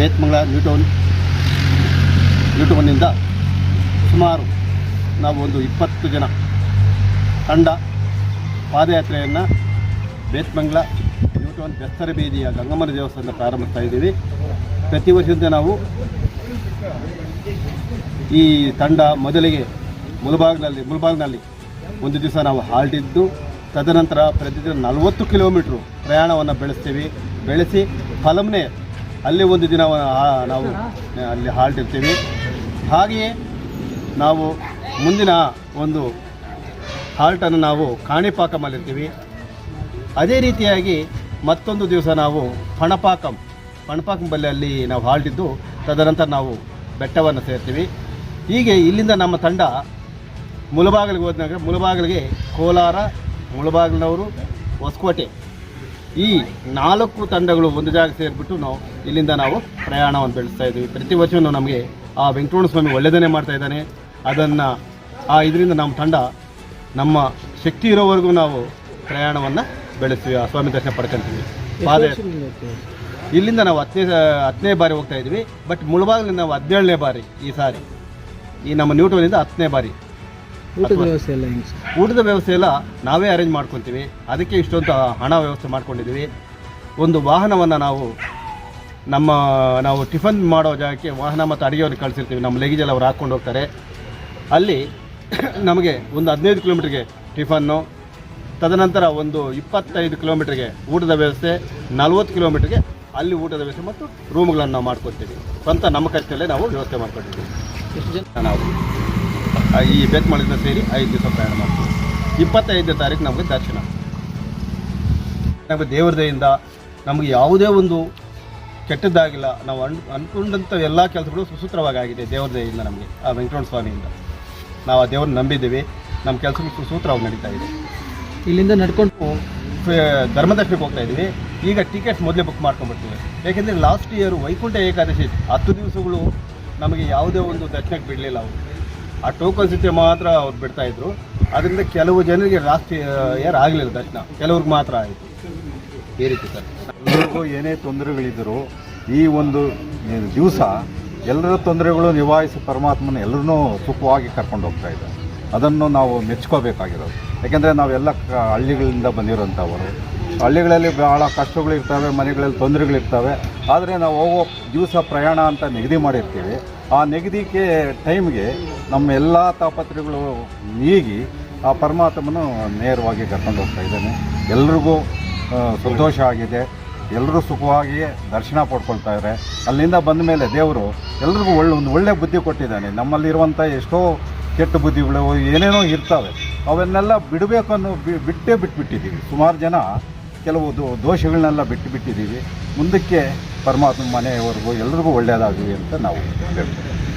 ಬೇತ್ಮಂಗ್ಲ new town ನ್ಯೂಟೌನ್ನಿಂದ ಸುಮಾರು ನಾವು ಒಂದು ಇಪ್ಪತ್ತು ಜನ ತಂಡ ಪಾದಯಾತ್ರೆಯನ್ನು ಬೇತ್ಮಂಗ್ಲ ನ್ಯೂಟೌನ್ ಬೆಸ್ತರ ಬೀದಿಯ ಗಂಗಮ್ಮನ ದೇವಸ್ಥಾನದ ಪ್ರಾರಂಭಿಸ್ತಾ ಇದ್ದೀವಿ. ಪ್ರತಿ ವರ್ಷದಿಂದ ನಾವು ಈ ತಂಡ ಮೊದಲಿಗೆ ಮುಳಬಾಗ್ನಲ್ಲಿ ಮುಲ್ಬಾಗ್ನಲ್ಲಿ ಒಂದು ದಿವಸ ನಾವು ಹಾಲ್ಟ್ ಇದ್ದು ತದನಂತರ ಪ್ರತಿದಿನ ನಲವತ್ತು ಕಿಲೋಮೀಟ್ರು ಪ್ರಯಾಣವನ್ನು ಬೆಳೆಸ್ತೀವಿ. ಬೆಳೆಸಿ ಫಲಮ್ನೆ ಅಲ್ಲಿ ಒಂದು ದಿನ ನಾವು ಅಲ್ಲಿ ಹಾಲ್ಟ್ ಇರ್ತೀವಿ ಹಾಗೆಯೇ ನಾವು ಮುಂದಿನ ಒಂದು ಹಾಲ್ಟನ್ನು ನಾವು ಕಾಣಿಪಾಕಮಲ್ಲಿರ್ತೀವಿ ಅದೇ ರೀತಿಯಾಗಿ ಮತ್ತೊಂದು ದಿವಸ ನಾವು ಪಣಪಾಕಂ ಪಣಪಾಕಂ ಬಲ್ಲಿ ಅಲ್ಲಿ ನಾವು ಹಾಲ್ಟಿದ್ದು, ತದನಂತರ ನಾವು ಬೆಟ್ಟವನ್ನು ಸೇರ್ತೀವಿ. ಹೀಗೆ ಇಲ್ಲಿಂದ ನಮ್ಮ ತಂಡ ಮುಳಬಾಗಿಲಿಗೆ ಹೋದಾಗ ಮುಳಬಾಗಿಲಿಗೆ ಕೋಲಾರ, ಮುಳಬಾಗಿಲಿನವರು ಹೊಸಕೋಟೆ ಈ ನಾಲ್ಕು ತಂಡಗಳು ಒಂದು ಜಾಗ ಸೇರಿಬಿಟ್ಟು ನಾವು ಇಲ್ಲಿಂದ ನಾವು ಪ್ರಯಾಣವನ್ನು ಬೆಳೆಸ್ತಾ ಇದ್ದೀವಿ. ಪ್ರತಿ ವರ್ಷವೂ ನಮಗೆ ಆ ವೆಂಕಟರಮಣ ಸ್ವಾಮಿ ಒಳ್ಳೆಯದನ್ನೇ ಮಾಡ್ತಾ ಇದ್ದಾನೆ. ಅದನ್ನು ಆ ಇದರಿಂದ ನಮ್ಮ ತಂಡ ನಮ್ಮ ಶಕ್ತಿ ಇರೋವರೆಗೂ ನಾವು ಪ್ರಯಾಣವನ್ನು ಬೆಳೆಸ್ತೀವಿ. ಆ ಸ್ವಾಮಿ ದರ್ಶನ ಪಡ್ಕೊಂತೀವಿ. ಇಲ್ಲಿಂದ ನಾವು ಹತ್ತನೇ ಹತ್ತನೇ ಬಾರಿ ಹೋಗ್ತಾ ಇದ್ವಿ ಬಟ್ ಮುಳಬಾಗಿಲಿಂದ ನಾವು ಹದಿನೇಳನೇ ಬಾರಿ ಈ ಸಾರಿ. ಈ ನಮ್ಮ ನ್ಯೂಟೋನಿಂದ ಹತ್ತನೇ ಬಾರಿ. ಊಟದ ವ್ಯವಸ್ಥೆ ಎಲ್ಲ ಹೆಂಗೆ ಸರ್? ಊಟದ ವ್ಯವಸ್ಥೆ ಎಲ್ಲ ನಾವೇ ಅರೇಂಜ್ ಮಾಡ್ಕೊತೀವಿ. ಅದಕ್ಕೆ ಇಷ್ಟೊಂದು ಹಣ ವ್ಯವಸ್ಥೆ ಮಾಡ್ಕೊಂಡಿದ್ದೀವಿ. ಒಂದು ವಾಹನವನ್ನು ನಾವು ನಮ್ಮ ನಾವು ಟಿಫನ್ ಮಾಡೋ ಜಾಗಕ್ಕೆ ವಾಹನ ಮತ್ತು ಅಡುಗೆಯವ್ರಿಗೆ ಕಳಿಸಿರ್ತೀವಿ. ನಮ್ಮ ಲಗೇಜಲ್ಲಿ ಎಲ್ಲ ಅವ್ರು ಹಾಕ್ಕೊಂಡು ಹೋಗ್ತಾರೆ. ಅಲ್ಲಿ ನಮಗೆ ಒಂದು ಹದಿನೈದು ಕಿಲೋಮೀಟ್ರಿಗೆ ಟಿಫನ್ನು ತದನಂತರ ಒಂದು ಇಪ್ಪತ್ತೈದು ಕಿಲೋಮೀಟ್ರಿಗೆ ಊಟದ ವ್ಯವಸ್ಥೆ ನಲ್ವತ್ತು ಕಿಲೋಮೀಟ್ರಿಗೆ ಅಲ್ಲಿ ಊಟದ ವ್ಯವಸ್ಥೆ ಮತ್ತು ರೂಮ್ಗಳನ್ನು ನಾವು ಮಾಡ್ಕೊತೀವಿ. ಸ್ವಂತ ನಮ್ಮ ಖರ್ಚಲ್ಲೇ ನಾವು ವ್ಯವಸ್ಥೆ ಮಾಡ್ಕೊಟ್ಟಿದ್ದೀವಿ ಎಷ್ಟು ಜನ? ನಾವು. ಈ ಮಾಡಿದ್ರೆ ಸೇರಿ ಐದು ದಿವಸ ಪ್ರಯಾಣ ಮಾಡ್ತೀವಿ. ಇಪ್ಪತ್ತೈದನೇ ತಾರೀಕು ನಮಗೆ ದರ್ಶನ. ನಮಗೆ ದೇವರ ದಯೆಯಿಂದ ನಮಗೆ ಯಾವುದೇ ಒಂದು ಕೆಟ್ಟದ್ದಾಗಿಲ್ಲ. ನಾವು ಅನ್ ಅಂದ್ಕೊಂಡಂಥ ಎಲ್ಲ ಕೆಲಸಗಳು ಸುಸೂತ್ರವಾಗಿ ಆಗಿದೆ ದೇವರ ದಯೆಯಿಂದ ನಮಗೆ, ಆ ವೆಂಕಟರಮಣ ಸ್ವಾಮಿಯಿಂದ ನಾವು ಆ ದೇವ್ರನ್ನ ನಂಬಿದ್ದೀವಿ. ನಮ್ಮ ಕೆಲಸಗಳು ಸುಸೂತ್ರವಾಗಿ ನಡೀತಾ ಇದೆ. ಇಲ್ಲಿಂದ ನಡ್ಕೊಂಡು ಧರ್ಮದರ್ಶನಕ್ಕೆ ಹೋಗ್ತಾ ಇದ್ದೀವಿ. ಈಗ ಟಿಕೆಟ್ಸ್ ಮೊದಲೇ ಬುಕ್ ಮಾಡ್ಕೊಂಡ್ಬಿಡ್ತೀವಿ. ಏಕೆಂದರೆ ಲಾಸ್ಟ್ ಇಯರ್ ವೈಕುಂಠ ಏಕಾದಶಿ ಹತ್ತು ದಿವಸಗಳು ನಮಗೆ ಯಾವುದೇ ಒಂದು ದರ್ಶನಕ್ಕೆ ಬಿಡಲಿಲ್ಲ ಅವರು. ಆ ಟೋಕನ್ ಸಿಟಿ ಮಾತ್ರ ಅವ್ರು ಬಿಡ್ತಾ ಇದ್ರು. ಅದರಿಂದ ಕೆಲವು ಜನರಿಗೆ ಲಾಸ್ಟ್ ಏರ್ ಆಗಲಿಲ್ಲ ದರ್ಶನ. ಕೆಲವ್ರಿಗೆ ಮಾತ್ರ ಆಯಿತು. ಈ ರೀತಿ ಸರ್. ಎಲ್ಲರಿಗೂ ಏನೇ ತೊಂದರೆಗಳಿದ್ದರೂ ಈ ಒಂದು ದಿವಸ ಎಲ್ಲರ ತೊಂದರೆಗಳು ನಿಭಾಯಿಸಿ ಪರಮಾತ್ಮನ ಎಲ್ಲರನ್ನೂ ಸುಖವಾಗಿ ಕರ್ಕೊಂಡು ಹೋಗ್ತಾ ಇದ್ದಾರೆ ಅದನ್ನು ನಾವು ಮೆಚ್ಕೋಬೇಕಾಗಿರೋದು. ಯಾಕೆಂದರೆ ನಾವೆಲ್ಲ ಹಳ್ಳಿಗಳಿಂದ ಬಂದಿರೋಂಥವರು ಹಳ್ಳಿಗಳಲ್ಲಿ ಭಾಳ ಕಷ್ಟಗಳಿರ್ತವೆ ಮನೆಗಳಲ್ಲಿ ತೊಂದರೆಗಳಿರ್ತವೆ ಆದರೆ ನಾವು ಹೋಗೋ ದಿವಸ ಪ್ರಯಾಣ ಅಂತ ನಿಗದಿ ಮಾಡಿರ್ತೀವಿ. ಆ ನಿಗದಿಗೆ ಟೈಮ್ಗೆ ನಮ್ಮ ಎಲ್ಲ ತಾಪತ್ರೆಗಳು ನೀಗಿ ಆ ಪರಮಾತ್ಮನು ನೇರವಾಗಿ ಕರ್ಕೊಂಡು ಹೋಗ್ತಾ ಇದ್ದಾನೆ. ಎಲ್ರಿಗೂ ಸಂತೋಷ ಆಗಿದೆ. ಎಲ್ಲರೂ ಸುಖವಾಗಿಯೇ ದರ್ಶನ ಪಡ್ಕೊಳ್ತಾ ಇದ್ದಾರೆ. ಅಲ್ಲಿಂದ ಬಂದ ಮೇಲೆ ದೇವರು ಎಲ್ರಿಗೂ ಒಳ್ಳೆ, ಒಂದು ಒಳ್ಳೆ ಬುದ್ಧಿ ಕೊಟ್ಟಿದ್ದಾನೆ. ನಮ್ಮಲ್ಲಿರುವಂಥ ಎಷ್ಟೋ ಕೆಟ್ಟ ಬುದ್ಧಿಗಳು ಏನೇನೋ ಇರ್ತವೆ. ಅವನ್ನೆಲ್ಲ ಬಿಡಬೇಕು ಅನ್ನೋ ಬಿಟ್ಟೇ ಬಿಟ್ಬಿಟ್ಟಿದ್ದೀವಿ. ಸುಮಾರು ಜನ ಕೆಲವು ದೋಷಗಳನ್ನೆಲ್ಲ ಬಿಟ್ಟು ಬಿಟ್ಟಿದ್ದೀವಿ. ಮುಂದಕ್ಕೆ ಪರಮಾತ್ಮ ಮನೆಯವರೆಗೂ ಎಲ್ರಿಗೂ ಒಳ್ಳೆಯದಾಗಲಿ ಅಂತ ನಾವು ಹೇಳ್ತೀವಿ.